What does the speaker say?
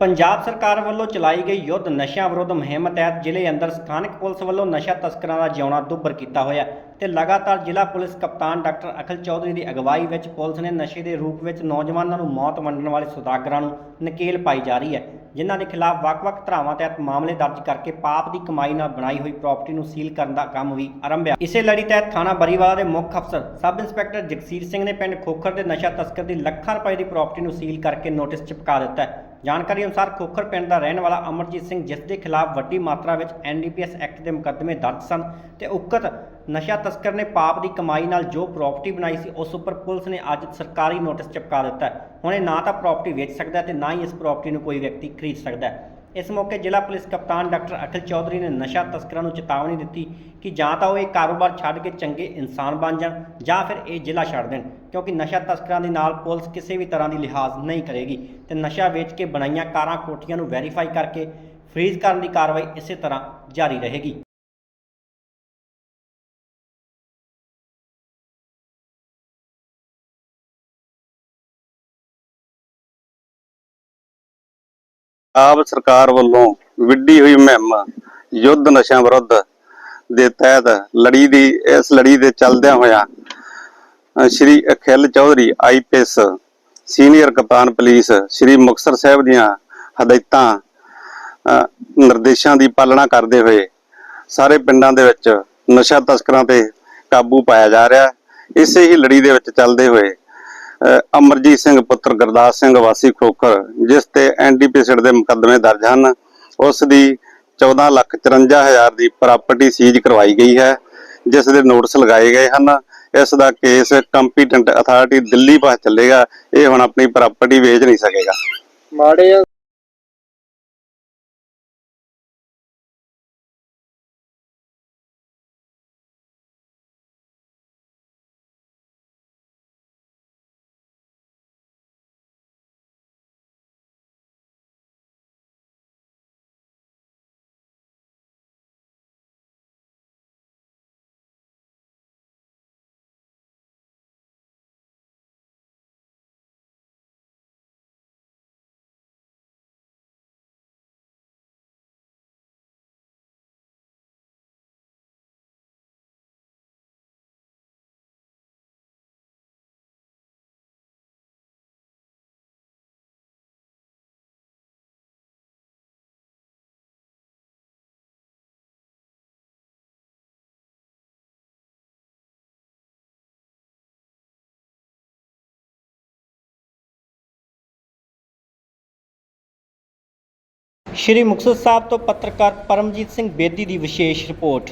ਪੰਜਾਬ ਸਰਕਾਰ ਵੱਲੋਂ ਚਲਾਈ ਗਈ ਯੁੱਧ ਨਸ਼ਿਆਂ ਵਿਰੁੱਧ ਮੁਹਿੰਮ ਤਹਿਤ ਜ਼ਿਲ੍ਹੇ ਅੰਦਰ ਸਥਾਨਕ ਪੁਲਿਸ ਵੱਲੋਂ ਨਸ਼ਾ ਤਸਕਰਾਂ ਦਾ ਜਿਉਣਾ ਦੁੱਭਰ ਕੀਤਾ ਹੋਇਆ ਹੈ ਤੇ ਲਗਾਤਾਰ ਜ਼ਿਲ੍ਹਾ ਪੁਲਿਸ ਕਪਤਾਨ ਡਾਕਟਰ ਅਖਿਲ ਚੌਧਰੀ ਦੀ ਅਗਵਾਈ ਵਿੱਚ ਪੁਲਿਸ ਨੇ ਨਸ਼ੇ ਦੇ ਰੂਪ ਵਿੱਚ ਨੌਜਵਾਨਾਂ ਨੂੰ ਮੌਤ ਵੰਡਣ ਵਾਲੇ ਸੁਦਾਗਰਾਂ ਨੂੰ ਨਕੇਲ ਪਾਈ ਜਾ ਰਹੀ ਹੈ, ਜਿਨ੍ਹਾਂ ਦੇ ਖਿਲਾਫ ਵੱਖ-ਵੱਖ ਧਾਰਾਵਾਂ ਤਹਿਤ ਮਾਮਲੇ ਦਰਜ ਕਰਕੇ ਪਾਪ ਦੀ ਕਮਾਈ ਨਾਲ ਬਣਾਈ ਹੋਈ ਪ੍ਰਾਪਰਟੀ ਨੂੰ ਸੀਲ ਕਰਨ ਦਾ ਕੰਮ ਵੀ ਆਰੰਭਿਆ ਇਸੇ ਲੜੀ ਤਹਿਤ ਥਾਣਾ ਬਰੀਵਾਲਾ ਦੇ ਮੁੱਖ ਅਫਸਰ ਸਬ ਇੰਸਪੈਕਟਰ ਜਗਸੀਰ ਸਿੰਘ ਨੇ ਪਿੰਡ ਖੋਖਰ ਦੇ ਨਸ਼ਾ ਤਸਕਰ ਦੀ ਲੱਖਾਂ ਰੁਪਏ ਦੀ ਪ੍ਰਾਪਰਟੀ ਨੂੰ ਸੀਲ ਕਰਕੇ ਨੋਟਿਸ ਚਿਪਕਾ ਦਿੱਤਾ ਜਾਣਕਾਰੀ ਅਨੁਸਾਰ ਖੋਖਰ ਪਿੰਡ ਦਾ ਰਹਿਣ ਵਾਲਾ ਅਮਰਜੀਤ ਸਿੰਘ, ਜਿਸ ਦੇ ਖਿਲਾਫ ਵੱਡੀ ਮਾਤਰਾ ਵਿੱਚ ਐਨਡੀਪੀਐਸ ਐਕਟ ਦੇ ਮੁਕੱਦਮੇ ਦਰਜ ਸਨ ਤੇ ਉਕਤ ਨਸ਼ਾ ਤਸਕਰ ਨੇ ਪਾਪ ਦੀ ਕਮਾਈ ਨਾਲ ਜੋ ਪ੍ਰਾਪਰਟੀ ਬਣਾਈ ਸੀ, ਉਸ ਉੱਪਰ ਪੁਲਿਸ ਨੇ ਅੱਜ ਸਰਕਾਰੀ ਨੋਟਿਸ ਚਿਪਕਾ ਦਿੱਤਾ ਹੈ। ਹੁਣ ਇਹ ਨਾ ਤਾਂ ਪ੍ਰਾਪਰਟੀ ਵੇਚ ਸਕਦਾ ਹੈ ਤੇ ਨਾ ਹੀ ਇਸ ਪ੍ਰਾਪਰਟੀ ਨੂੰ ਕੋਈ ਵਿਅਕਤੀ ਖਰੀਦ ਸਕਦਾ ਹੈ। ਇਸ ਮੌਕੇ ਜ਼ਿਲ੍ਹਾ ਪੁਲਿਸ ਕਪਤਾਨ ਡਾਕਟਰ ਅਖਿਲ ਚੌਧਰੀ ਨੇ ਨਸ਼ਾ ਤਸਕਰਾਂ ਨੂੰ ਚੇਤਾਵਨੀ ਦਿੱਤੀ ਕਿ ਜਾਂ ਤਾਂ ਉਹ ਇਹ ਕਾਰੋਬਾਰ ਛੱਡ ਕੇ ਚੰਗੇ ਇਨਸਾਨ ਬਣ ਜਾਣ ਜਾਂ ਫਿਰ ਇਹ ਜ਼ਿਲ੍ਹਾ ਛੱਡ ਦੇਣ, ਕਿਉਂਕਿ ਨਸ਼ਾ ਤਸਕਰਾਂ ਦੇ ਨਾਲ ਪੁਲਿਸ ਕਿਸੇ ਵੀ ਤਰ੍ਹਾਂ ਦੀ ਲਿਹਾਜ਼ ਨਹੀਂ ਕਰੇਗੀ ਤੇ ਨਸ਼ਾ ਵੇਚ ਕੇ ਬਣਾਈਆਂ ਕਾਰਾਂ ਕੋਠੀਆਂ ਨੂੰ ਵੈਰੀਫਾਈ ਕਰਕੇ ਫ੍ਰੀਜ਼ ਕਰਨ ਦੀ ਕਾਰਵਾਈ ਇਸੇ ਤਰ੍ਹਾਂ ਜਾਰੀ ਰਹੇਗੀ। ਆਪ ਸਰਕਾਰ ਵੱਲੋਂ ਵਿੱਢੀ ਹੋਈ ਮੁਹਿੰਮ ਯੁੱਧ ਨਸ਼ਿਆਂ ਵਿਰੁੱਧ ਦੇ ਤਹਿਤ ਲੜੀ ਦੀ, ਇਸ ਲੜੀ ਦੇ ਚੱਲਦਿਆਂ ਹੋਇਆਂ ਸ਼੍ਰੀ ਅਖਿਲ ਚੌਧਰੀ ਆਈਪੀਐਸ ਸੀਨੀਅਰ ਕਪਤਾਨ ਪੁਲਿਸ ਸ਼੍ਰੀ ਮੁਕਤਸਰ ਸਾਹਿਬ ਦੀਆਂ ਹਦਾਇਤਾਂ ਨਿਰਦੇਸ਼ਾਂ ਦੀ ਪਾਲਣਾ ਕਰਦੇ ਹੋਏ ਸਾਰੇ ਪਿੰਡਾਂ ਦੇ ਵਿੱਚ ਨਸ਼ਾ ਤਸਕਰਾਂ ਤੇ ਕਾਬੂ ਪਾਇਆ ਜਾ ਰਿਹਾ। ਇਸੇ ਹੀ ਲੜੀ ਦੇ ਵਿੱਚ ਚੱਲਦੇ ਹੋਏ ਅਮਰਜੀਤ ਸਿੰਘ ਪੁੱਤਰ ਗੁਰਦਾਸ ਸਿੰਘ ਵਾਸੀ ਖੋਖਰ, ਜਿਸ ਤੇ ਐਨਡੀਪੀਐਸ ਦੇ ਮੁਕੱਦਮੇ ਦਰਜ ਹਨ, ਉਸ ਦੀ 14 ਲੱਖ 54 ਹਜ਼ਾਰ ਦੀ ਪ੍ਰਾਪਰਟੀ ਸੀਜ਼ ਕਰਵਾਈ ਗਈ ਹੈ, ਜਿਸ ਦੇ ਨੋਟਿਸ ਲਗਾਏ ਗਏ ਹਨ। ਇਸ ਦਾ ਕੇਸ ਕੰਪੀਟੈਂਟ ਅਥਾਰਟੀ ਦਿੱਲੀ ਪਾਸ ਚੱਲੇਗਾ, ਇਹ ਹੁਣ ਆਪਣੀ ਪ੍ਰਾਪਰਟੀ ਵੇਚ ਨਹੀਂ ਸਕੇਗਾ। ਮਾੜੇ ਸ਼੍ਰੀ ਮੁਕਤਸਰ ਸਾਹਿਬ ਤੋਂ ਪੱਤਰਕਾਰ ਪਰਮਜੀਤ ਸਿੰਘ ਬੇਦੀ ਦੀ ਵਿਸ਼ੇਸ਼ ਰਿਪੋਰਟ।